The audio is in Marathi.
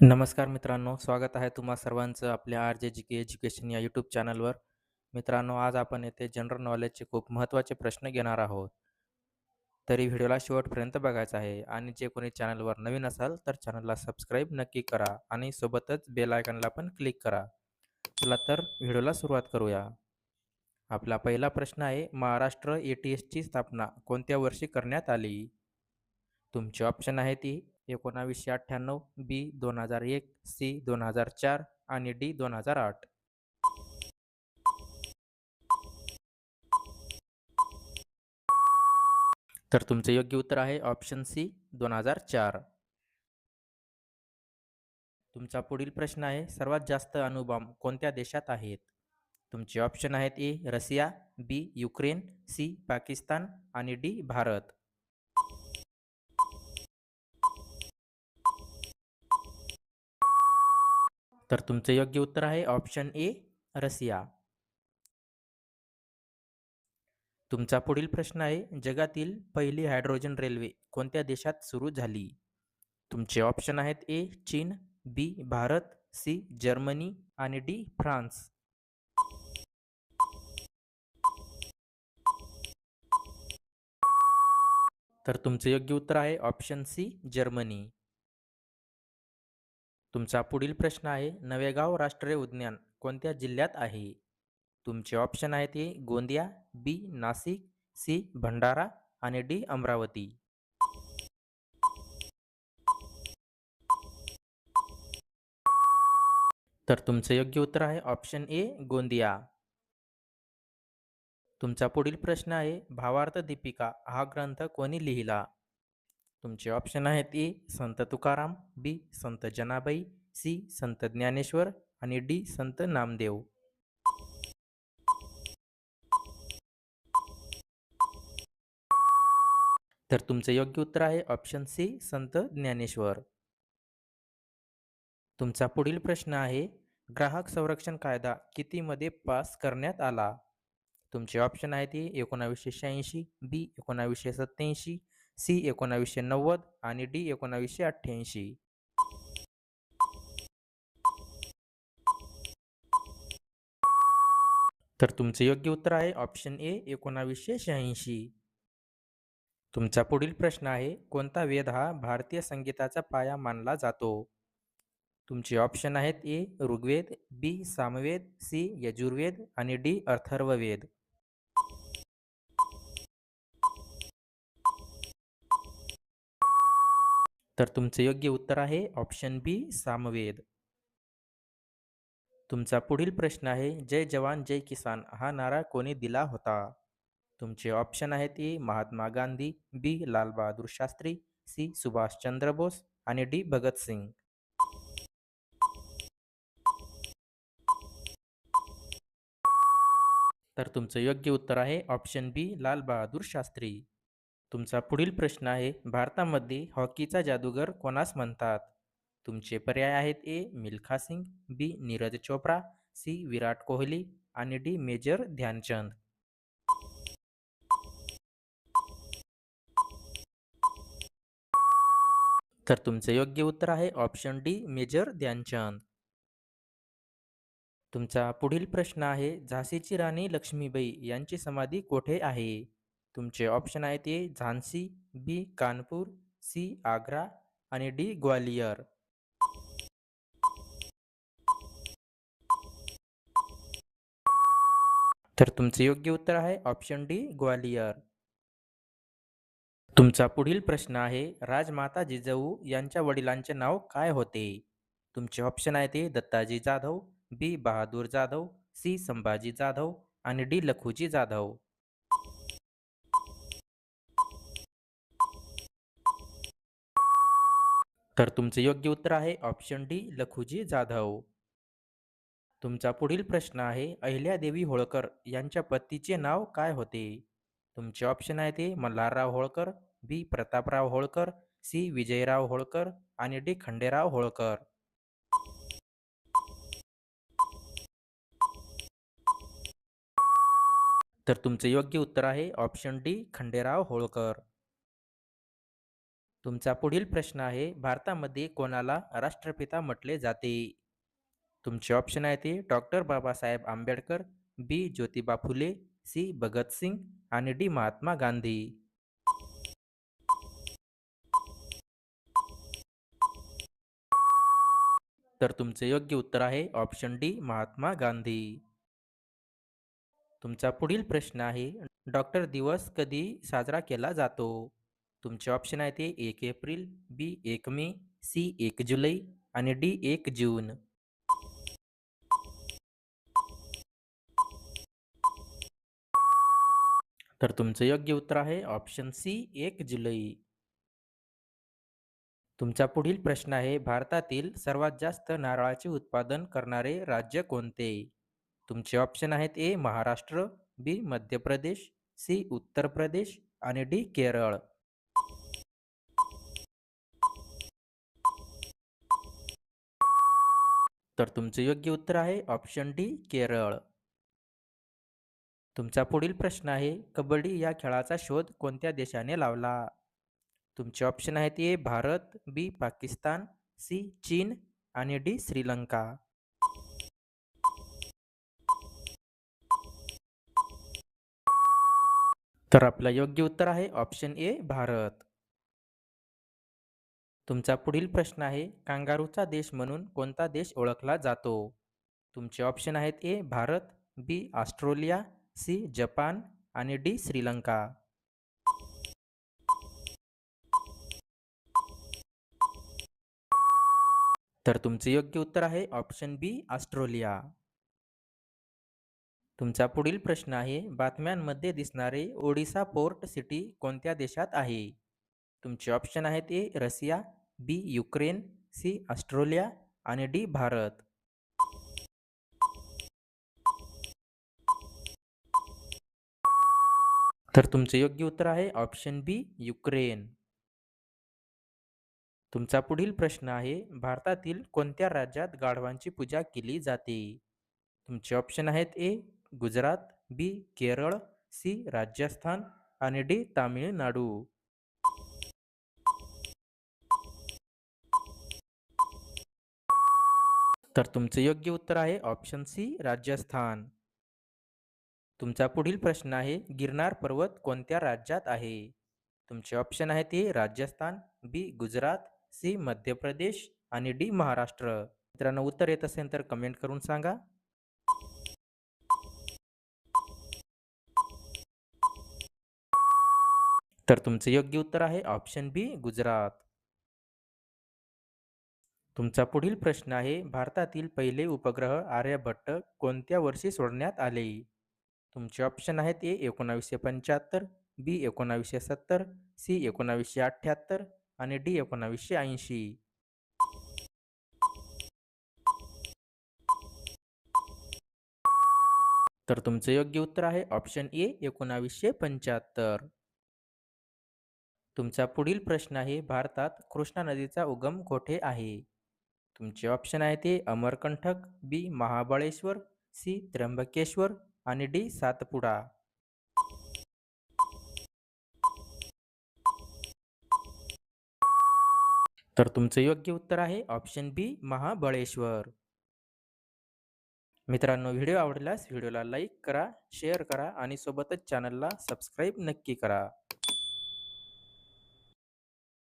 नमस्कार मित्रांनो, स्वागत आहे तुम्हा सर्वांचं आपल्या आर जे जी के एज्युकेशन या यूट्यूब चॅनलवर. मित्रांनो, आज आपण येथे जनरल नॉलेजचे खूप महत्त्वाचे प्रश्न घेणार आहोत. तरी व्हिडिओला शेवटपर्यंत बघायचा आहे आणि जे कोणी चॅनलवर नवीन असाल तर चॅनलला सबस्क्राईब नक्की करा आणि सोबतच बेल आयकनला पण क्लिक करा. चला तर व्हिडिओला सुरुवात करूया. आपला पहिला प्रश्न आहे, महाराष्ट्र ए-टी-एसची स्थापना कोणत्या वर्षी करण्यात आली? तुमची ऑप्शन आहे ती एकोणावीसशे अठ्ठ्याण्णव, बी दोन हजार एक, सी दोन हजार चार आणि डी दोन हजार आठ. तर तुमचं योग्य उत्तर आहे ऑप्शन सी दोन हजार चार. तुमचा पुढील प्रश्न आहे, सर्वात जास्त अणुबॉम्ब कोणत्या देशात आहेत? तुमचे ऑप्शन आहेत A Russia, B Ukraine, C Pakistan आणि डी भारत. तर तुमचं योग्य उत्तर आहे ऑप्शन ए रशिया. तुमचा पुढील प्रश्न आहे, जगातील पहिली हायड्रोजन रेल्वे कोणत्या देशात सुरू झाली? तुमचे ऑप्शन आहेत ए चीन, बी भारत, सी जर्मनी आणि डी फ्रान्स. तर तुमचे योग्य उत्तर आहे ऑप्शन सी जर्मनी. तुमचा पुढील प्रश्न आहे, नवेगाव राष्ट्रीय उद्यान कोणत्या जिल्ह्यात आहे? तुमचे ऑप्शन आहेत A Gondia, B Nashik, C Bhandara आणि डी अमरावती. तर तुमचं योग्य उत्तर आहे ऑप्शन ए गोंदिया. तुमचा पुढील प्रश्न आहे, भावार्थ दीपिका हा ग्रंथ कोणी लिहिला? तुमचे ऑप्शन आहेत ए संत तुकाराम, बी संत जनाबाई, सी संत ज्ञानेश्वर आणि डी संत नामदेव. तर तुमचं योग्य उत्तर आहे ऑप्शन सी संत ज्ञानेश्वर. तुमचा पुढील प्रश्न आहे, ग्राहक संरक्षण कायदा कितीमध्ये पास करण्यात आला? तुमचे ऑप्शन आहेत ए एकोणावीसशे शहाऐंशी, बी एकोणावीसशे सत्त्याऐंशी, सी एकोणावीसशे नव्वद आणि डी एकोणावीसशे अठ्ठ्याऐंशी. तर तुमचे योग्य उत्तर आहे ऑप्शन ए एकोणावीसशे शहाऐंशी. तुमचा पुढील प्रश्न आहे, कोणता वेद हा भारतीय संगीताचा पाया मानला जातो? तुमचे ऑप्शन आहेत A Rigveda, B Samaveda, C Yajurveda आणि डी अथर्ववेद. तर तुमचे योग्य उत्तर आहे ऑप्शन बी सामवेद. तुमचा पुढील प्रश्न आहे, जय जवान जय किसान हा नारा कोणी दिला होता? तुमचे ऑप्शन आहेत A Mahatma Gandhi, B Lal Bahadur Shastri, C Subhash Chandra Bose आणि डी भगतसिंग. तर तुमचं योग्य उत्तर आहे ऑप्शन बी लालबहादूर शास्त्री. तुमचा पुढील प्रश्न आहे, भारतामध्ये हॉकीचा जादूगर कोणास म्हणतात? तुमचे पर्याय आहेत A Milkha Singh, B Neeraj Chopra, C Virat Kohli आणि डी मेजर ध्यानचंद. तर तुमचे योग्य उत्तर आहे ऑप्शन डी मेजर ध्यानचंद. तुमचा पुढील प्रश्न आहे, झाशीची राणी लक्ष्मीबाई यांची समाधी कोठे आहे? तुमचे ऑप्शन आहेत A Jhansi, B Kanpur, C Agra आणि डी ग्वालियर. तर तुमचे योग्य उत्तर आहे ऑप्शन डी ग्वालियर. तुमचा पुढील प्रश्न आहे, राजमाता जिजाऊ यांच्या वडिलांचे नाव काय होते? तुमचे ऑप्शन आहेत ते दत्ताजी जाधव, बी बहादूर जाधव, सी संभाजी जाधव आणि डी लखुजी जाधव. तर तुमचे योग्य उत्तर आहे ऑप्शन डी लखुजी जाधव. तुमचा पुढील प्रश्न आहे, अहिल्यादेवी होळकर यांच्या पतीचे नाव काय होते? तुमचे ऑप्शन आहे ते मल्हारराव होळकर, बी प्रतापराव होळकर, सी विजयराव होळकर आणि डी खंडेराव होळकर. तर तुमचे योग्य उत्तर आहे ऑप्शन डी खंडेराव होळकर. तुमचा पुढील प्रश्न आहे भारतामध्ये कोणाला राष्ट्रपिता म्हटले जाते? तुमचे ऑप्शन आहे ते doctor Babasaheb Ambedkar B Jyotiba Phule C Bhagat Singh आणि डी महात्मा गांधी. तर तुमचे योग्य उत्तर आहे ऑप्शन डी महात्मा गांधी. तुमचा पुढील प्रश्न आहे डॉक्टर दिवस कधी साजरा केला जातो? तुमचे ऑप्शन आहे ते एक एप्रिल बी एक मे सी एक जुलै आणि डी एक जून. तर तुमचं योग्य उत्तर आहे ऑप्शन सी एक जुलै. तुमचा पुढील प्रश्न आहे भारतातील सर्वात जास्त नारळाचे उत्पादन करणारे राज्य कोणते? तुमचे ऑप्शन आहेत ए महाराष्ट्र बी मध्य प्रदेश सी उत्तर प्रदेश आणि डी केरळ. तर तुमचं योग्य उत्तर आहे ऑप्शन डी केरळ. तुमचा पुढील प्रश्न आहे कबड्डी या खेळाचा शोध कोणत्या देशाने लावला? तुमचे ऑप्शन आहेत A Bharat B Pakistan C चीन आणि डी श्रीलंका. तर आपलं योग्य उत्तर आहे ऑप्शन ए भारत. तुमचा पुढील प्रश्न आहे कांगारूचा देश म्हणून कोणता देश ओळखला जातो? तुमचे ऑप्शन आहेत A Bharat B Australia C Japan आणि डी श्रीलंका. तर तुमचे योग्य उत्तर आहे ऑप्शन बी ऑस्ट्रेलिया. तुमचा पुढील प्रश्न आहे बातम्यांमध्ये दिसणारे ओडिसा पोर्ट सिटी कोणत्या देशात आहे? तुमचे ऑप्शन आहेत A Russia B Ukraine C Australia आणि डी भारत. तर तुमचे योग्य उत्तर आहे ऑप्शन बी युक्रेन. तुमचा पुढील प्रश्न आहे भारतातील कोणत्या राज्यात गाढवांची पूजा केली जाते? तुमचे ऑप्शन आहेत A Gujarat B Kerala C Rajasthan आणि डी तामिळनाडू. तर तुमचे योग्य उत्तर आहे ऑप्शन सी राजस्थान तुमचा पुढील प्रश्न आहे गिरनार पर्वत कोणत्या राज्यात आहे? तुमचे ऑप्शन आहे ते राजस्थान बी गुजरात सी मध्य प्रदेश आणि डी महाराष्ट्र. मित्रांनो उत्तर येत असेल तर कमेंट करून सांगा. तर तुमचे योग्य उत्तर आहे ऑप्शन बी गुजरात. तुमचा पुढील प्रश्न आहे भारतातील पहिले उपग्रह आर्यभट्ट कोणत्या वर्षी सोडण्यात आले? तुमचे ऑप्शन आहेत ए एकोणावीसशे पंच्याहत्तर बी एकोणावीसशे सत्तर सी एकोणावीसशे अठ्ठ्याहत्तर आणि डी एकोणावीसशे ऐंशी. तर तुमचं योग्य उत्तर आहे ऑप्शन ए एकोणावीसशे पंच्याहत्तर. तुमचा पुढील प्रश्न आहे भारतात कृष्णा नदीचा उगम कोठे आहे? तुमचे ऑप्शन आहे ते अमरकंठक बी महाबळेश्वर सी त्र्यंबकेश्वर आणि डी सातपुडा. तर तुमचं योग्य उत्तर आहे ऑप्शन बी महाबळेश्वर. मित्रांनो व्हिडिओ आवडल्यास व्हिडिओला लाईक करा शेअर करा आणि सोबतच चॅनलला सबस्क्राईब नक्की करा.